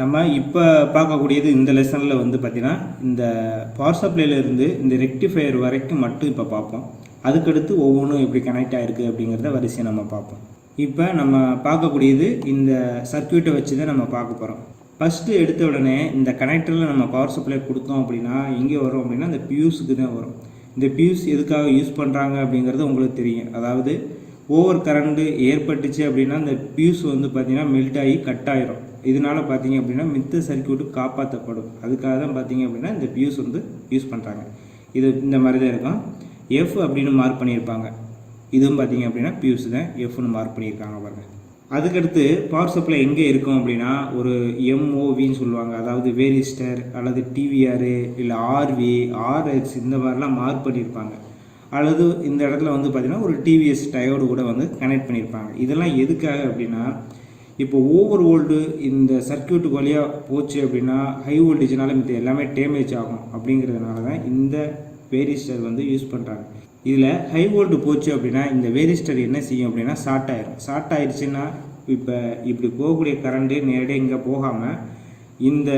நம்ம இப்போ பார்க்கக்கூடியது இந்த லெசனில் வந்து பார்த்திங்கன்னா இந்த பவர் சப்ளைலேருந்து இந்த ரெக்டிஃபையர் வரைக்கும் மட்டும் இப்போ பார்ப்போம். அதுக்கடுத்து ஒவ்வொன்றும் எப்படி கனெக்ட் ஆகிருக்கு அப்படிங்கிறத வரிசையை நம்ம பார்ப்போம். இப்போ நம்ம பார்க்கக்கூடியது இந்த சர்க்கியூட்டை வச்சு தான் நம்ம பார்க்க போகிறோம் ஃபஸ்ட்டு எடுத்த உடனே இந்த கனெக்டரில் நம்ம பவர் சப்ளை கொடுத்தோம் அப்படின்னா எங்கே வரும் அப்படின்னா இந்த பியூஸுக்கு தான் வரும். இந்த பியூஸ் எதுக்காக யூஸ் பண்ணுறாங்க அப்படிங்கிறது உங்களுக்கு தெரியும். அதாவது ஓவர் கரண்ட்டு ஏற்பட்டுச்சு அப்படின்னா இந்த பியூஸ் வந்து பார்த்திங்கன்னா மெல்ட் ஆகி கட் ஆயிரும். இதனால பார்த்தீங்க அப்படின்னா மித்த சர்க்கியூட்டு காப்பாற்றப்படும் அதுக்காக தான் பார்த்தீங்க அப்படின்னா இந்த பியூஸ் வந்து யூஸ் பண்ணுறாங்க இது இந்த மாதிரி தான் இருக்கும். எஃப் அப்படின்னு மார்க் பண்ணியிருப்பாங்க. இதுவும் பார்த்தீங்க அப்படின்னா பியூஸ் தான். எஃப்னு மார்க் பண்ணியிருக்காங்க பாருங்கள் அதுக்கடுத்து பவர் சப்ளை எங்கே இருக்கும் அப்படின்னா ஒரு எம்ஓவின்னு சொல்லுவாங்க. அதாவது வேரிஸ்டர் அல்லது டிவிஆர் இல்லை ஆர்வி ஆர்எக்ஸ் இந்த மாதிரிலாம் மார்க் பண்ணியிருப்பாங்க. அல்லது இந்த இடத்துல வந்து பார்த்திங்கன்னா ஒரு டிவிஎஸ் டயோடு கூட வந்து கனெக்ட் பண்ணியிருப்பாங்க. இதெல்லாம் எதுக்காக அப்படின்னா இப்போ ஓவர் ஓல்டு இந்த சர்க்யூட்டுக்கு வழியாக போச்சு அப்படின்னா ஹை வோல்டேஜ்னால மித்த எல்லாமே டேமேஜ் ஆகும் அப்படிங்கிறதுனால தான் இந்த வேரிஸ்டர் வந்து யூஸ் பண்ணுறாங்க இதில் ஹை ஓல்டு போச்சு அப்படின்னா இந்த வேரிஸ்டர் என்ன செய்யும் அப்படின்னா ஷார்ட் ஆயிரும். ஷார்ட் ஆயிடுச்சுன்னா இப்போ இப்படி போகக்கூடிய கரண்ட்டு நேரடியாக இங்கே போகாமல் இந்த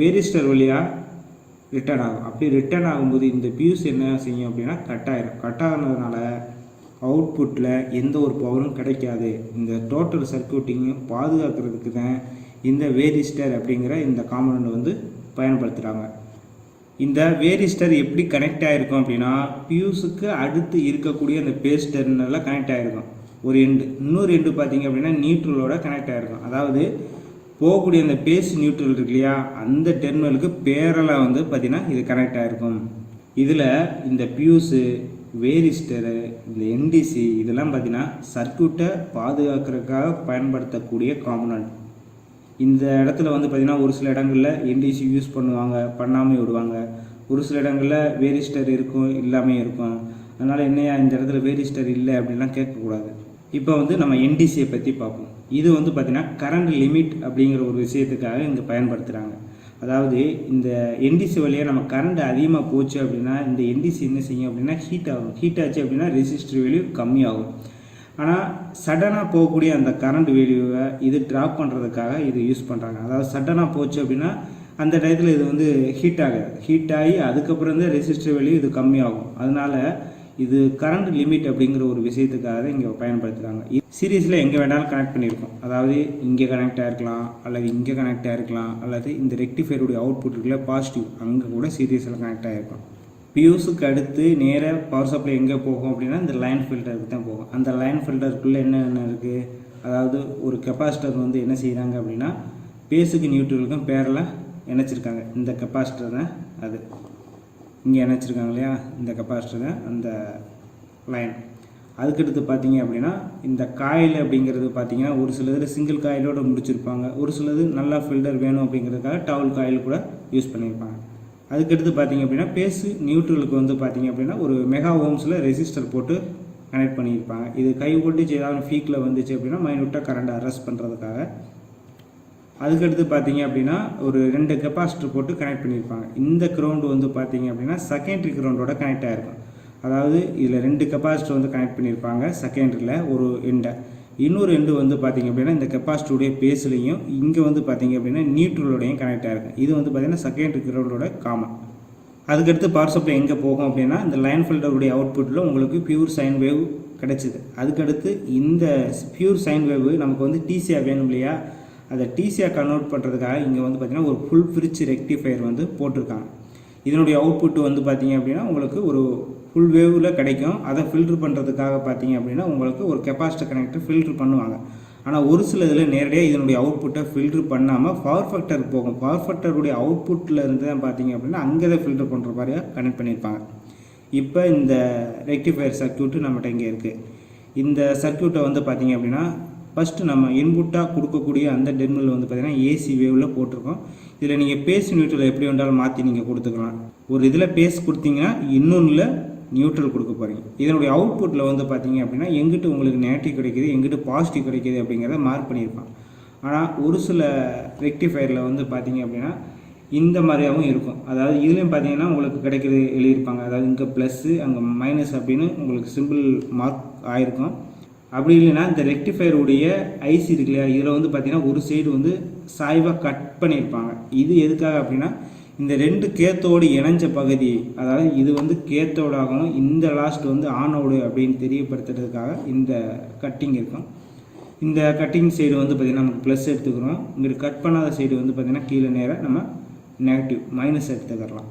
வேரிஸ்டர் வழியாக ரிட்டர்ன் ஆகும். அப்படி ரிட்டர்ன் ஆகும்போது இந்த பியூஸ் என்ன செய்யும் அப்படின்னா கட் ஆயிரும். கட் ஆகினதுனால அவுட்புட்டில் எந்த ஒரு பவரும் கிடைக்காது. இந்த டோட்டல் சர்க்யூட்டிங்கும் பாதுகாக்கிறதுக்கு தான் இந்த வேரிஸ்டர் அப்படிங்கிற இந்த காம்பனண்ட் வந்து பயன்படுத்துகிறாங்க இந்த வேரிஸ்டர் எப்படி கனெக்ட் ஆகிருக்கும் அப்படின்னா பியூஸுக்கு அடுத்து இருக்கக்கூடிய அந்த பேஸ் கனெக்ட் ஆகிருக்கும் ஒரு எண்டு இன்னொரு எண்டு பார்த்தீங்க அப்படின்னா நியூட்ரலோட கனெக்ட் ஆகிருக்கும் அதாவது போகக்கூடிய அந்த பேஸ் நியூட்ரல் இருக்கு இல்லையா அந்த டெர்மினலுக்கு பேரலாக வந்து பார்த்திங்கன்னா இது கனெக்ட் ஆகிருக்கும் இதில் இந்த பியூஸு வேரிஸ்டரு இந்த என்டிசி இதெல்லாம் பார்த்தீங்கன்னா சர்க்யூட்டை பாதுகாக்கிறதுக்காக பயன்படுத்தக்கூடிய காம்பனண்ட் இந்த இடத்துல வந்து பார்த்திங்கன்னா ஒரு சில இடங்களில் என்டிசி யூஸ் பண்ணுவாங்க பண்ணாமல் விடுவாங்க. ஒரு சில இடங்களில் வேரிஸ்டர் இருக்கும் இல்லாமல் இருக்கும். அதனால் என்னையா இந்த இடத்துல வேரிஸ்டர் இல்லை அப்படின்லாம் கேட்கக்கூடாது. இப்போ வந்து நம்ம என்டிசியை பற்றி பார்ப்போம். இது வந்து பார்த்திங்கன்னா கரண்ட் லிமிட் அப்படிங்கிற ஒரு விஷயத்துக்காக இங்கே பயன்படுத்துகிறாங்க அதாவது இந்த என்டிசி வழியாக நம்ம கரண்ட் அதிகமாக போச்சு அப்படின்னா இந்த என்டிசி என்ன செய்யும் அப்படின்னா ஹீட் ஆகும் ஹீட் ஆச்சு அப்படின்னா ரெசிஸ்டர் வேல்யூ கம்மியாகும். ஆனால் சடனாக போகக்கூடிய அந்த கரண்ட் வேல்யூவை இது ட்ராப் பண்ணுறதுக்காக இது யூஸ் பண்ணுறாங்க அதாவது சடனாக போச்சு அப்படின்னா அந்த டயத்தில் இது வந்து ஹீட் ஆகாது. ஹீட் ஆகி அதுக்கப்புறம் தான் ரெசிஸ்டர் வேல்யூ இது கம்மியாகும். அதனால இது கரண்ட் லிமிட் அப்படிங்கிற ஒரு விஷயத்துக்காக தான் இங்கே பயன்படுத்துகிறாங்க சீரீஸில் எங்கே வேணாலும் கனெக்ட் பண்ணியிருக்கோம். அதாவது இங்கே கனெக்ட் ஆகிருக்கலாம் அல்லது இங்கே கனெக்ட் ஆகிருக்கலாம் அல்லது இந்த ரெக்டிஃபையருடைய அவுட்புட் இருக்குல்ல பாசிட்டிவ் அங்கே கூட சீரீஸில் கனெக்ட் ஆகிருக்கும் பியூஸுக்கு அடுத்து நேராக பவர் சப்ளை எங்கே போகும் அப்படின்னா இந்த லைன் ஃபில்டருக்கு தான் போகும். அந்த லைன் ஃபில்டருக்குள்ளே என்னென்ன இருக்குது அதாவது ஒரு கெப்பாசிட்டர் வந்து என்ன செய்கிறாங்க அப்படின்னா பேஸுக்கு நியூட்ரலுக்கும் பேரில் இணைச்சிருக்காங்க. இந்த கெப்பாசிட்டர் தான் அது. இங்கே இணைச்சிருக்காங்க இல்லையா? இந்த கெப்பாசிட்டர் தான் அந்த லைன் அதுக்கடுத்து பார்த்தீங்க அப்படின்னா இந்த காயில் அப்படிங்கிறது பார்த்தீங்கன்னா ஒரு சிலது சிங்கிள் காயிலோடு முடிச்சிருப்பாங்க. ஒரு சிலது நல்லா ஃபில்டர் வேணும் அப்படிங்கிறதுக்காக டவுல் காயில் கூட யூஸ் பண்ணியிருப்பாங்க அதுக்கடுத்து பார்த்தீங்க அப்படின்னா பேஸு நியூட்ரலுக்கு வந்து பார்த்தீங்க அப்படின்னா ஒரு மெகா ஓம்ஸில் ரெசிஸ்டர் போட்டு கனெக்ட் பண்ணியிருப்பாங்க இது கை வோல்டேஜ் ஏதாவது ஃபீக்கில் வந்துச்சு அப்படின்னா மைனூட்டாக கரண்ட் அரெஸ்ட் பண்ணுறதுக்காக அதுக்கடுத்து பார்த்தீங்க அப்படின்னா ஒரு ரெண்டு கெப்பாசிட்டர் போட்டு கனெக்ட் பண்ணியிருப்பாங்க. இந்த கிரவுண்டு வந்து பார்த்தீங்க அப்படின்னா செகண்டரி கிரவுண்டோட கனெக்ட் ஆகிருக்கும் அதாவது இதில் ரெண்டு கெப்பாசிட்டர் வந்து கனெக்ட் பண்ணியிருப்பாங்க செகண்டரியில் ஒரு எண்டை இன்னொரு எண்டு வந்து பார்த்தீங்க அப்படின்னா இந்த கெப்பாசிட்டியுடைய பேஸ்லையும் இங்கே வந்து பார்த்தீங்க அப்படின்னா நியூட்ரலோடையும் கனெக்ட் ஆகிருக்கும் இது வந்து பார்த்தீங்கன்னா செகண்டரி கிரவுண்டோட காமன் அதுக்கடுத்து பவர் சப்ளை எங்கே போகும் அப்படின்னா இந்த லைன் ஃபில்டருடைய அவுட்புட்டில் உங்களுக்கு பியூர் சைன் வேவ் கிடைச்சிது. அதுக்கடுத்து இந்த பியூர் சைன் வேவ் நமக்கு வந்து டிசியாக வேணும் இல்லையா? அதை டிசியாக கன்வெர்ட் பண்ணுறதுக்காக இங்கே வந்து பார்த்திங்கன்னா ஒரு ஃபுல் ஃப்ரிட்ஜ் ரெக்டிஃபையர் வந்து போட்டிருக்காங்க. இதனுடைய அவுட்புட் வந்து பார்த்திங்க அப்படின்னா உங்களுக்கு ஒரு ஃபுல் வேவில் கிடைக்கும். அதை ஃபில்ட்ரு பண்ணுறதுக்காக பார்த்தீங்க அப்படின்னா உங்களுக்கு ஒரு கெப்பாசிட்டர் கனெக்டர் ஃபில்ட்ரு பண்ணுவாங்க. ஆனால் ஒரு சில இதில் நேரடியாக இதனுடைய அவுட்புட்டை ஃபில்ட்ரு பண்ணாமல் பவர் ஃபேக்டர் போகும். பவர் ஃபேக்டருடைய அவுட்புட்டில் இருந்து தான் பார்த்தீங்க அப்படின்னா அங்கே தான் ஃபில்ட்ரு பண்ணுற மாதிரியாக கனெக்ட் பண்ணியிருப்பாங்க. இப்போ இந்த ரெக்டிஃபையர் சர்க்யூட்டு நம்மகிட்ட இங்கே இருக்குது இந்த சர்க்யூட்டை வந்து பார்த்தீங்க அப்படின்னா ஃபஸ்ட்டு நம்ம இன்புட்டாக கொடுக்கக்கூடிய அந்த டெர்மினல் வந்து பார்த்திங்கன்னா ஏசி வேவில் போட்டிருக்கோம். இதில் நீங்கள் பேஸ் நியூட்ரல் எப்படி வேண்டாலும் மாற்றி நீங்கள் கொடுத்துக்கலாம். ஒரு இதில் பேஸ் கொடுத்தீங்கன்னா இன்னொன்றில் நியூட்ரல் கொடுக்க போகிறீங்க இதனுடைய அவுட்புட்டில் வந்து பார்த்தீங்க அப்படின்னா எங்கிட்ட உங்களுக்கு நெகட்டிவ் கிடைக்கிது எங்கிட்ட பாசிட்டிவ் கிடைக்கிது அப்படிங்கிறத மார்க் பண்ணியிருப்பான். ஆனால் ஒரு சில ரெக்டிஃபயரில் வந்து பார்த்தீங்க அப்படின்னா இந்த மாதிரியாகவும் இருக்கும். அதாவது இதுலேயும் பார்த்தீங்கன்னா உங்களுக்கு கிடைக்கிறது எழுதியிருப்பாங்க. அதாவது இங்கே ப்ளஸ்ஸு அங்கே மைனஸ் அப்படின்னு உங்களுக்கு சிம்பிள் மார்க் ஆயிருக்கும். அப்படி இல்லைன்னா இந்த ரெக்டிஃபயருடைய ஐசி இருக்கு இல்லையா? இதில் வந்து பார்த்திங்கன்னா ஒரு சைடு வந்து சாய்வாக கட் பண்ணியிருப்பாங்க. இது எதுக்காக அப்படின்னா இந்த ரெண்டு கேத்தோடு இணைஞ்ச பகுதி அதாவது இது வந்து கேத்தோடாகவும் இந்த லாஸ்ட் வந்து ஆனோடு அப்படின்னு தெரியப்படுத்துறதுக்காக இந்த கட்டிங் இருக்கும். இந்த கட்டிங் சைடு வந்து பார்த்திங்கன்னா நமக்கு ப்ளஸ் எடுத்துக்கிறோம். இங்கிட்டு கட் பண்ணாத சைடு வந்து பார்த்திங்கன்னா கீழே நேராக நம்ம நெகட்டிவ் மைனஸ் எடுத்துக்கிறலாம்.